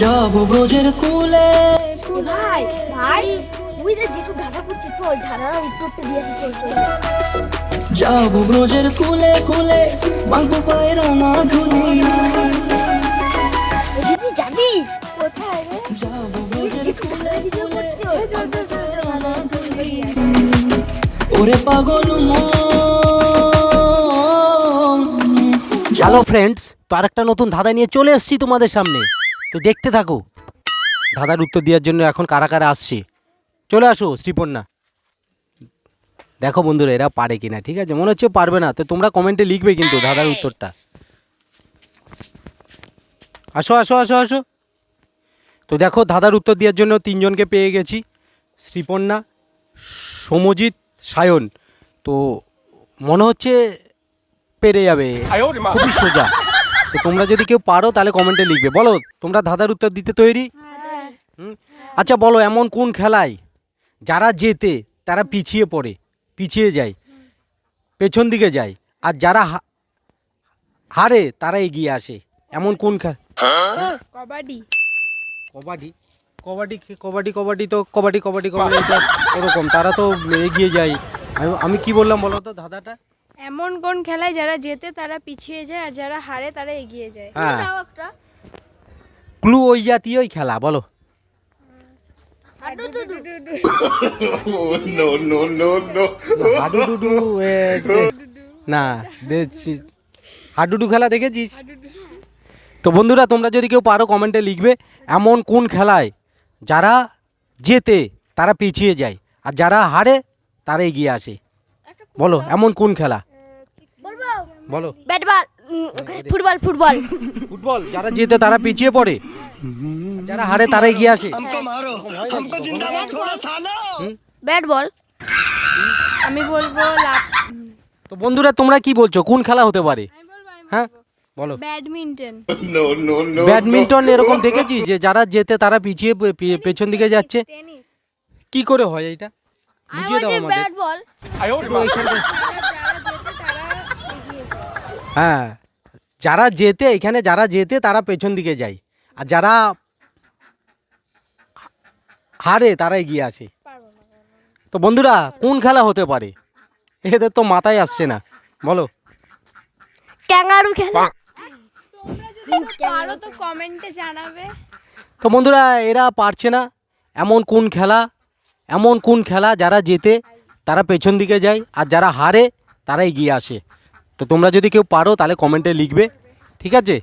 যাব ব্রজের কুলে। ভাই ভাই ওই যে যেটু ঢাকা করছে চল ঢাকা উত্তরটা দিয়ে আসি চল চল। যাব ব্রজের কুলে কুলে মাগো পায়ের মাধুলি দিদি যাবি কোথায় রে? যাব ওই যেটু ঢাকা ভিডিও করছে চল চল চল চল ওরে পাগল মন। হ্যালো ফ্রেন্ডস তো আরেকটা নতুন ধাঁধা নিয়ে চলে এসেছি তোমাদের সামনে। তো দেখতে থাকো। ধাঁধার উত্তর দেওয়ার জন্য এখন কারা কারা আসছে? চলে আসো, শ্রীপন্না। দেখো বন্ধুরা, এরা পারে কিনা, ঠিক আছে? মনে হচ্ছে পারবে না, তো তোমরা কমেন্টে লিখবে কিন্তু ধাঁধার উত্তরটা। আসো আসো আসো আসো। তো দেখো ধাঁধার উত্তর দেওয়ার জন্য তিনজনকে পেয়ে গেছি। শ্রীপন্না, সমজিৎ, সায়ন। তো মনে হচ্ছে পেরে যাবে। খুবই সোজা। তো তোমরা যদি কেউ পারো তাহলে কমেন্টে লিখবে। বলো তোমরা ধাঁধার উত্তর দিতে তৈরি? হুম? আচ্ছা বলো এমন কোন খেলায় যারা জেতে তারা পিছিয়ে পড়ে পিছিয়ে যায় পেছন দিকে যায় আর যারা হারে তারা এগিয়ে আসে? এমন কোন খেলা কবাডি। কবাডি? কবাডি কবাডি কবাডি তো কবাডি কবাডি কবাডি এটা ওরকম তারা তো এগিয়ে যায়। আমি কি বললাম বলো তো ধাঁধাটা? এমন কোন খেলায় যারা জেতে তারা পিছিয়ে যায় আর যারা হারে তারা এগিয়ে যায়? হ্যাঁ। দাও একটা। ক্লু ওই জাতীয়ই খেলা বলো। হাডুডুডু। এ, না দেখছি। হাডুডু খেলা দেখেছিস? তো বন্ধুরা তোমরা যদি কেউ পারো কমেন্টে লিখবে এমন কোন খেলায় যারা জেতে তারা পিছিয়ে যায় আর যারা হারে তারা এগিয়ে আসে। বলো এমন কোন খেলা? বলো। Bat ball football football. Football যারা জেতে তারা পিছিয়ে পড়ে। যারা হারে তারা এগিয়ে আসে। ব্যাট বল আমি বলব তো বন্ধুরা তোমরা কি বলছো? কোন খেলা হতে পারে? আমি বলব আমি হ্যাঁ? বলো। ব্যাডমিন্টন। ব্যাডমিন্টন এরকম দেখেছিস যে যারা যেতে তারা পিছিয়ে পেছন দিকে যাচ্ছে? টেনিস। কি করে হয় এটা বুঝিয়ে দাও আমাদের ব্যাট বল তো এইখানটা- যারা যারা জেতে তারা এগিয়ে যায় হ্যাঁ। যারা যেতে এখানে যারা যেতে তারা পেছন দিকে যায়। আর যারা হারে তারা এগিয়ে আসে। তো বন্ধুরা কোন খেলা হতে পারে? এদের তো মাথায় আসছে না। বলো। ক্যাঙ্গারু খেলা। পারো তো কমেন্টে জানাবে তো বন্ধুরা এরা পারছে না। এমন কোন খেলা এমন কোন খেলা যারা জেতে তারা পেছন দিকে যায়। আর যারা হারে তারা এগিয়ে আসে। তো তোমরা যদি কেউ পারো তাহলে কমেন্টে লিখবে ঠিক আছে?